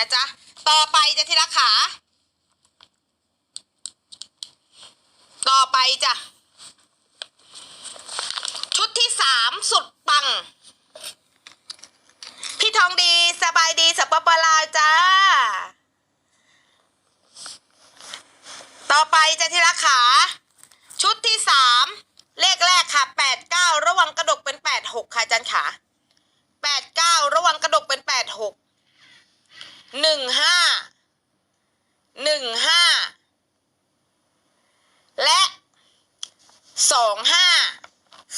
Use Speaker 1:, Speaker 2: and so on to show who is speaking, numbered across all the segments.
Speaker 1: นะจ๊ะ ต่อไปจะที่รักขา ต่อไปจ้ะ ชุดที่สามสุดปัง พี่ทองดีสบายดีสปปลาวจ้า ต่อไปจะที่รักขา ชุดที่สามเลขแรกค่ะแปดเก้าระวังกระดกเป็นแปดหกค่ะจันขาแปดเก้าระวังกระดกเป็นแปดหก หนึ่งห้าหนึ่งห้าและสองห้า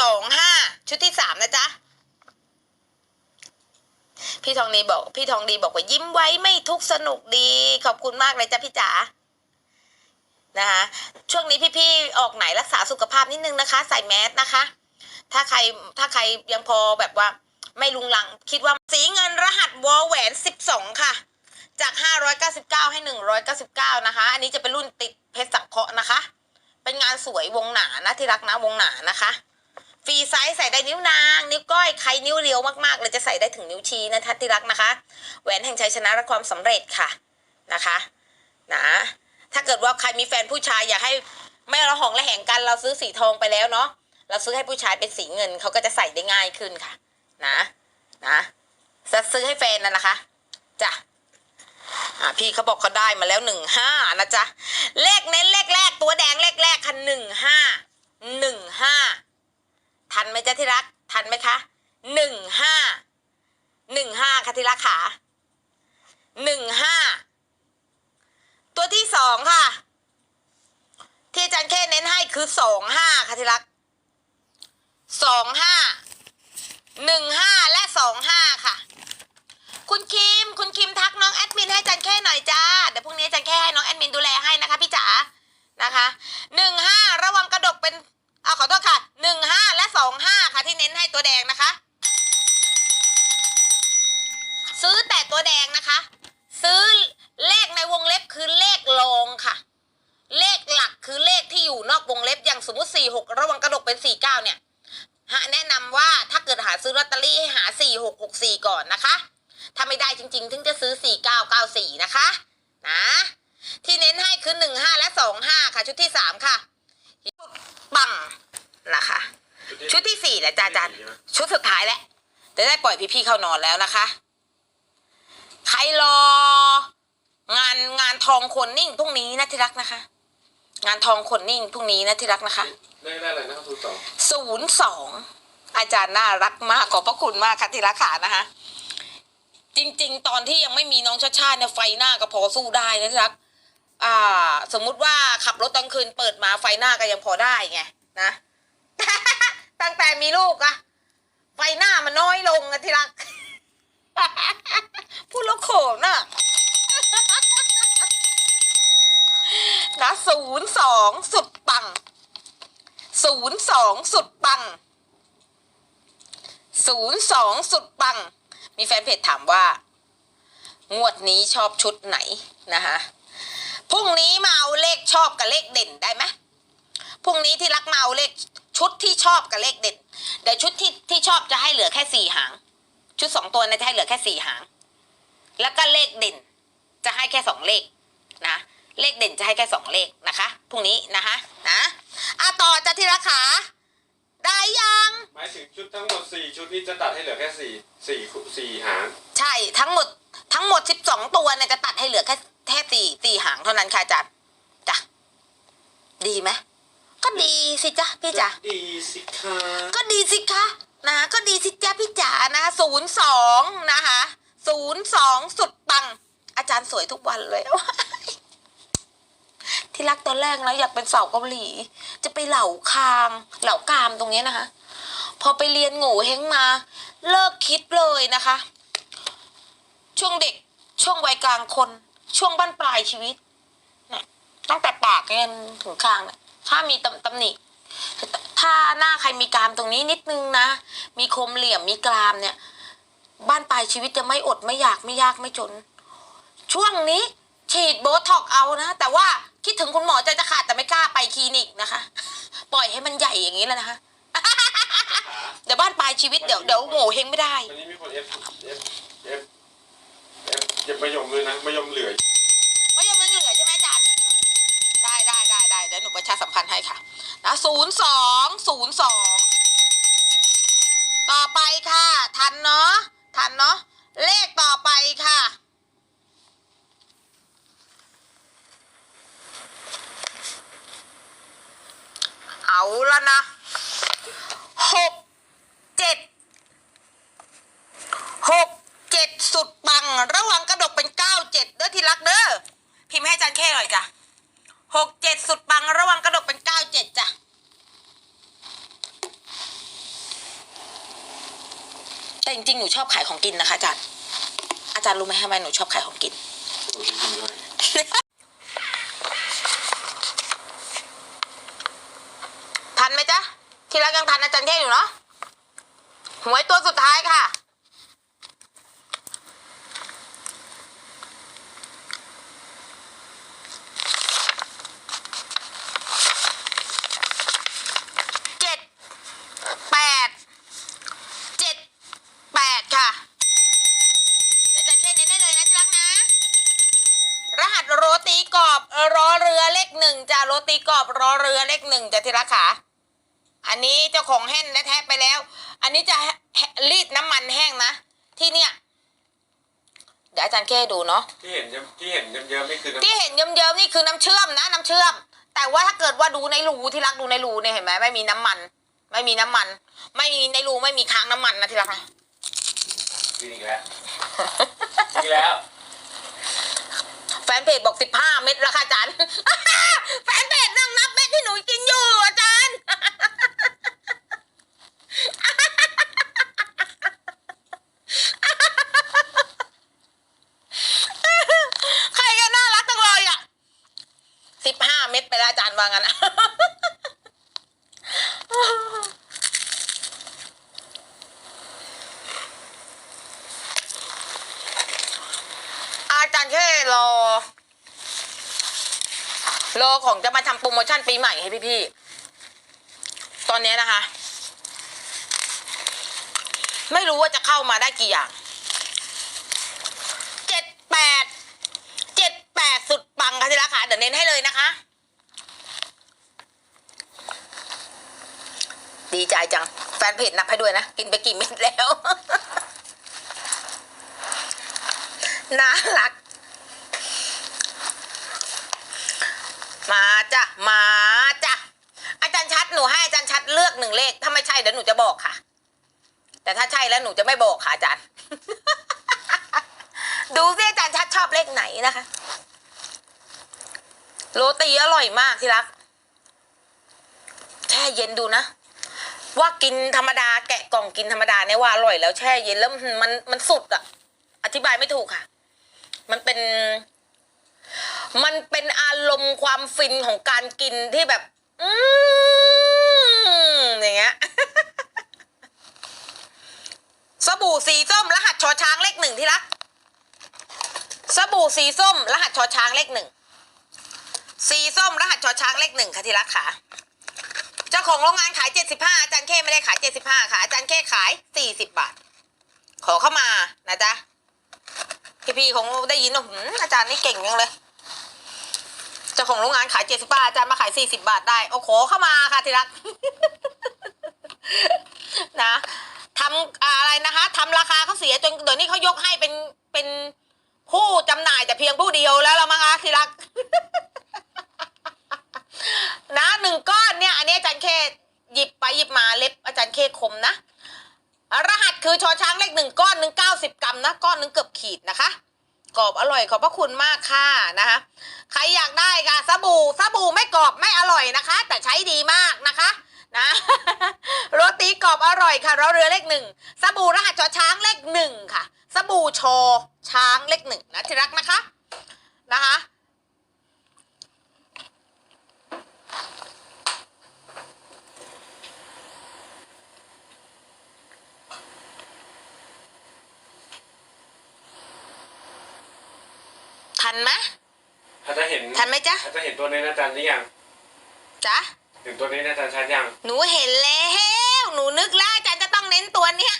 Speaker 1: สองห้าชุดที่สามนะจ๊ะพี่ทองดีบอก พี่ทองดีบอกว่ายิ้มไว้ไม่ทุกสนุกดี ขอบคุณมากเลยจ้ะพี่จ๋านะคะช่วงนี้พี่ๆออกไหนรักษาสุขภาพนิดนึงนะคะ ใส่แมสนะคะ ถ้าใครถ้าใครยังพอแบบว่า ไม่ลุงลัง คิดว่าสีเงินรหัสวอลแหวนสิบสองค่ะ จากห้าร้อยเก้าสิบเก้าให้หนึ่งร้อยเก้าสิบเก้านะคะ อันนี้จะเป็นรุ่นติดเพชรสังเคราะห์นะคะ เป็นงานสวยวงหนานะที่รักนะวงหนานะคะฟรีไซส์ใส่ได้นิ้วนาง นิ้วก้อยใครนิ้วเรียวมากๆเลยจะใส่ได้ถึงนิ้วชี้นะทัที่รักนะคะ แหวนแห่งชัยชนะและความสำเร็จค่ะนะคะนะถ้าเกิดว่าใครมีแฟนผู้ชายอยากให้ไม่ระหองระแหงกันเราซื้อสีทองไปแล้วเนาะเราซื้อให้ผู้ชายเป็นสีเงินเขาก็จะใส่ได้ง่ายขึ้นค่ะ นะนะจะซื้อให้แฟนน่ะนะคะจ้ะ อ่าพี่เขาบอกเขาได้มาแล้วหนึ่งห้านะจ๊ะ เลขเน้นเลขแรกตัวแดงเลขแรกคันหนึ่งห้าหนึ่งห้าทันไหมจ๊ะที่รัก ทันไหมคะหนึ่งห้าหนึ่งห้าค่ะที่รักขาหนึ่งห้าตัวที่สองค่ะ ที่อาจารย์แค่เน้นให้คือสองห้าค่ะที่รักสองห้าหนึ่งห้าและสองห้าค่ะ คุณคิม คุณคิมทักน้องแอดมินให้จารย์แค่หน่อยจ้า เดี๋ยวพรุ่งนี้จารย์แค่ให้น้องแอดมินดูแลให้นะคะพี่จ๋า นะคะหนึ่งห้าระวังกระดกเป็นเอาขอโทษค่ะหนึ่งห้าและสองห้าค่ะที่เน้นให้ตัวแดงนะคะ ซื้อแต่ตัวแดงนะคะ ซื้อเลขในวงเล็บคือเลขรองค่ะ เลขหลักคือเลขที่อยู่นอกวงเล็บอย่างสมมติสี่หกระวังกระดกเป็นสี่เก้าเนี่ยแนะนำว่าถ้าเกิดหาซื้อลอตเตอรี่ให้หาสี่หกหกสี่ก่อนนะคะ ถ้าไม่ได้จริงๆ ถึงจะซื้อสี่เก้าเก้าสี่นะคะ นะ ที่เน้นให้คือหนึ่งห้าและสองห้าค่ะ ชุดที่สามค่ะ ชุดปังนะคะ ชุดที่สี่แหละจ้าจันชุดสุดท้ายแล้วจะได้ปล่อยพี่ๆเข้านอนแล้วนะคะ ใครรองานงานทองคนนิ่งพรุ่งนี้นะที่รักนะคะ งานทองคนนิ่งพรุ่งนี้นะที่รักนะคะ
Speaker 2: ได้ได้อะไรนะครับทุกสอง
Speaker 1: ศูนย์สองอาจารย์น่ารักมากขอบพระคุณมากค่ะที่รักขานะคะ จริง ๆ ตอนที่ยังไม่มีน้องชาชาเนี่ยไฟหน้าก็พอสู้ได้นะที่รักอ่า สมมุติว่าขับรถตอนคืนเปิดมาไฟหน้าก็ยังพอได้ไงนะตั้งแต่มีลูกอะไฟหน้ามันน้อยลงอะที่รักพูดแล้วโขนอะนะศูนย์สองสุดปังศูนย์สองสุดปังศูนย์สองสุดปัง มีแฟนเพจถามว่า งวดนี้ชอบชุดไหนนะคะพรุ่งนี้มาเอาเลขชอบกับเลขเด่นได้ไหมพรุ่งนี้ที่รักมาเอาเลขชุดที่ชอบกับเลขเด่นเดี๋ยวชุดที่ที่ชอบจะให้เหลือแค่สี่หาง ชุดสองตัวนะจะให้เหลือแค่สี่หาง แล้วก็เลขเด่น จะให้แค่สองเลขนะเลขเด่นจะให้แค่สองเลขนะคะพรุ่งนี้นะคะนะอะต่อจะที่รักขาได้ยัง
Speaker 2: หมายถึงชุดทั้งหมดสี่ ชุดนี้จะตัดให้เหลือแค่สี่สี่สี่หาง
Speaker 1: ใช่ทั้งหมดทั้งหมดสิบสองตัวเนี่ยจะตัดให้เหลือแค่แค่สี่สี่หางเท่านั้นค่ะอาจารย์จ้ะดีไหมก็ดีสิจ๊ะพี่จ๋า
Speaker 2: ดีสิคะ
Speaker 1: ก็ดีสิคะนะก็ดีสิจ๊ะพี่จ๋านะศูนย์สองนะคะศูนย์สองสุดปัง อาจารย์สวยทุกวันเลยที่รักตอนแรกนะอยากเป็นสาวเกาหลี จะไปเหล่าคาง เหล่ากามตรงเนี้ยนะคะ พอไปเรียนโง่เฮงมา เลิกคิดเลยนะคะ ช่วงเด็กช่วงวัยกลางคน ช่วงบ้านปลายชีวิตเนี่ยตั้งแต่ปากยันถึงคางเนี่ยถ้ามีตำตำหนิถ้าหน้าใครมีกรามตรงนี้นิดนึงนะ มีคมเหลี่ยมมีกรามเนี่ย บ้านปลายชีวิตจะไม่อดไม่อยากไม่ยากไม่จน ช่วงนี้ฉีดโบท็อกเอานะ แต่ว่าคิดถึงคุณหมอใจจะขาดแต่ไม่กล้าไปคลินิกนะคะ ปล่อยให้มันใหญ่อย่างนี้แล้วนะคะ เดี๋ยวบ้านปลายชีวิตเดี๋ยวเดี๋ยวโง่เฮงไม่ได้
Speaker 2: วันนี้มีคน F F F F อย่ามายมเลยนะมายมเหลือ
Speaker 1: มะยอมยังเหลือใช่ไหมอาจารย์ ได้ได้ได้ได้เดี๋ยวหนูประชาสัมพันธ์ให้ค่ะนะศูนย์สองศูนย์สองต่อไปค่ะ ทันเนาะทันเนาะเลขต่อไปค่ะ เอาละนะหกเจ็ดหกเจ็ดสุดปัง ระวังกระดกเป็นเก้าเจ็ดเด้อที่รักเด้อ พิมพ์ให้อาจารย์แค่หน่อยจ้ะหกเจ็ดสุดปัง ระวังกระดกเป็นเก้าเจ็ดจ้ะ แต่จริงๆหนูชอบขายของกินนะคะอาจารย์อาจารย์รู้ไหมทำไมหนูชอบขายของกิน ทันไหมจ๊ะ ที่รักยังทันอาจารย์แค่อยู่เนาะหวยตัวสุดท้ายค่ะ เจ็ด แปด เจ็ด แปดค่ะ เดี๋ยวอาจารย์แค่เน้นได้เลยนะที่รักนะ รหัสโรตีกรอบรอเรือเลขหนึ่งจ้ะโรตีกรอบรอเรือเลขหนึ่งจ้ะที่รักค่ะ อันนี้เจ้าของแห้งแท้ๆไปแล้ว อันนี้จะแฮรีดน้ำมันแห้งนะ ที่เนี่ย เดี๋ยวอาจารย์แค่ให้ดูเนาะ
Speaker 2: ที่เห็นเยิ้มที่เห็นเยิ้มๆนี่คือน้ำ
Speaker 1: ที่เห็นเยิ้มๆนี่คือน้ำเชื่อมนะ น้ำเชื่อม แต่ว่าถ้าเกิดว่าดูในรูที่รักดูในรูเนี่ยเห็นไหมไม่มีน้ำมัน ไม่มีน้ำมัน ไม่มีในรูไม่มีค้างน้ำมันนะที่รักนะ
Speaker 2: กินอีกแล้วอีกแล้ว
Speaker 1: แฟนเพจบอกสิบห้าเม็ดราคาอาจารย์แฟนเพจนั่งนับเม็ดที่หนูกินอยู่อาจารย์ ใครก็น่ารักจังเลยอะสิบห้าเม็ดไปแล้ วอาจารย์ว่างั้นอะอาจารย์แค่รอ รอของจะมาทำโปรโมชั่นปีใหม่ให้พี่ๆ ตอนนี้นะคะ ไม่รู้ว่าจะเข้ามาได้กี่อย่างเจ็ดแปดเจ็ดแปดสุดปังค่ะที่ราคาเดี๋ยวเน้นให้เลยนะคะ ดีใจจัง แฟนเพจนับให้ด้วยนะ กินไปกี่เม็ดแล้ว น่ารัก มาจ้ะ มาจ้ะ อาจารย์ชัดหนูให้อาจารย์ชัดเลือกหนึ่งเลข ถ้าไม่ใช่เดี๋ยวหนูจะบอกค่ะ แต่ถ้าใช่แล้วหนูจะไม่บอกค่ะอาจารย์ ดูสิอาจารย์ชัดชอบเลขไหนนะคะ โรตีอร่อยมากที่รักแช่เย็นดูนะ ว่ากินธรรมดาแกะกล่องกินธรรมดาเนี่ยว่าอร่อยแล้วแช่เย็นแล้วมันมันสุดอะอธิบายไม่ถูกค่ะ มันเป็น มันเป็นอารมณ์ความฟินของการกินที่แบบ อืมอย่างเงี้ยสบู่สีส้ม รหัสชอช้างเลขหนึ่งที่รักสบู่สีส้ม รหัสชอช้างเลขหนึ่งสีส้ม รหัสชอช้างเลขหนึ่งค่ะที่รักค่ะเจ้า ของโรงงานขายเจ็ดสิบห้าอาจารย์เคไม่ได้ขายเจ็ดสิบห้าค่ะอาจารย์เคขายสี่สิบบาท ขอเข้ามานะจ๊ะพี่ๆคงได้ยินว่าหืมอาจารย์นี่เก่งยังเลยเจ้าของโรงงานขายเจ็ดสิบาทอาจารย์มาขายสี่สิบาทได้ โอ้โหเข้ามาค่ะทีรักนะทำอะไรนะคะทำราคาเขาเสียจนเดี๋ยวนี้เขายกให้เป็นเป็นผู้จำหน่ายแต่เพียงผู้เดียวแล้วละมั้งคะทีรัก นะหนึ่งก้อนเนี่ยอันนี้อาจารย์เคหยิบไปหยิบมาเล็บอาจารย์เคคมนะ รหัสคือชอช้างเลขหนึ่งก้อนหนึ่งเก้าสิบกรัมนะก้อนหนึ่งเกือบขีดนะคะกรอบอร่อยขอบพระคุณมากค่ะนะคะใครอยากได้ค่ะสบู่สบู่ไม่กรอบไม่อร่อยนะคะ แต่ใช้ดีมากนะคะนะโรตีกรอบอร่อยค่ะเราเรือเลขหนึ่งสบู่รหัสชอช้างเลขหนึ่งค่ะ สบู่ชอช้างเลขหนึ่งนะที่รักนะคะนะคะ ทันไหม
Speaker 2: ถ้าจะเห็น
Speaker 1: ทันไหมจ๊ะ
Speaker 2: ถ้าจะเห็นตัวนี้นะอาจารย์นี่ยัง
Speaker 1: จ๊ะ
Speaker 2: เห็นตัวนี้นะอาจารย์ชัดยัง
Speaker 1: หนูเห็นแล้วหนูนึกแล้วอาจารย์จะต้องเน้นตัวเนี้ย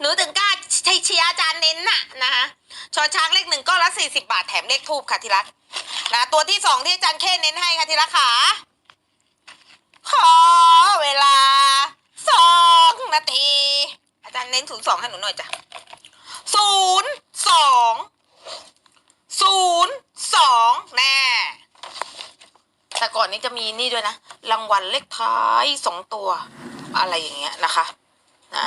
Speaker 1: หนูถึงกล้าใช่เชียร์อาจารย์เน้นน่ะนะคะชอช้างเลขหนึ่งก็ละสี่สิบาทแถมเลขทูบค่ะทีรักนะตัวที่สองที่อาจารย์เคเน้นให้ค่ะทีรักขาขอเวลาสองนาที อาจารย์เน้นศูนย์สองให้หนูหน่อยจ้ะศูนย์สอง ศูนย์สองแน่ แต่ก่อนนี้จะมีนี่ด้วยนะ รางวัลเลขท้ายสองตัว อะไรอย่างเงี้ยนะคะนะ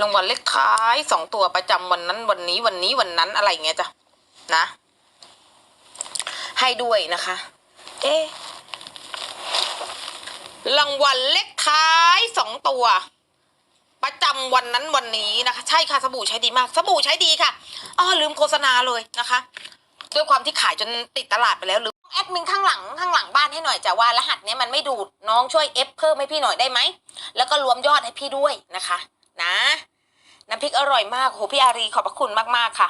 Speaker 1: รางวัลเลขท้ายสองตัวประจำวันนั้นวันนี้วันนี้วันนั้นอะไรอย่างเงี้ยจ้ะนะ ให้ด้วยนะคะ เอ๊รางวัลเลขท้ายสองตัว ประจำวันนั้นวันนี้นะคะ ใช่ค่ะสบู่ใช้ดีมากสบู่ใช้ดีค่ะอ๋อลืมโฆษณาเลยนะคะด้วยความที่ขายจนติดตลาดไปแล้วหรือแอดมินข้างหลังข้างหลังบ้านให้หน่อยจะว่ารหัสเนี้ยมันไม่ดูดน้องช่วยเอฟเพิ่มให้พี่หน่อยได้ไหมแล้วก็รวมยอดให้พี่ด้วยนะคะ นะน้ำพริกอร่อยมากโหพี่อารีขอบพระคุณมากๆค่ะ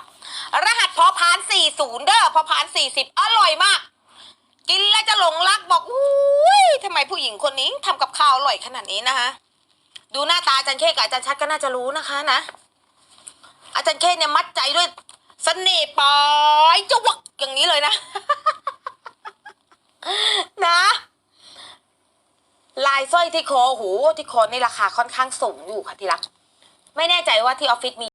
Speaker 1: รหัสพอพาน40เด้อพอพาน40อร่อยมาก กินแล้วจะหลงรักบอกอุ้ยทำไมผู้หญิงคนนี้ทำกับข้าวอร่อยขนาดนี้นะคะ ดูหน้าตาอาจารย์เคกับอาจารย์ชัดก็น่าจะรู้นะคะนะ อาจารย์เคเนี่ยมัดใจด้วยเสน่ห์ปอยจวักอย่างนี้เลยนะ นะ ลายสร้อยที่คอโหที่คอนี่ราคาค่อนข้างสูงอยู่ค่ะที่รัก ไม่แน่ใจว่าที่ออฟฟิศมี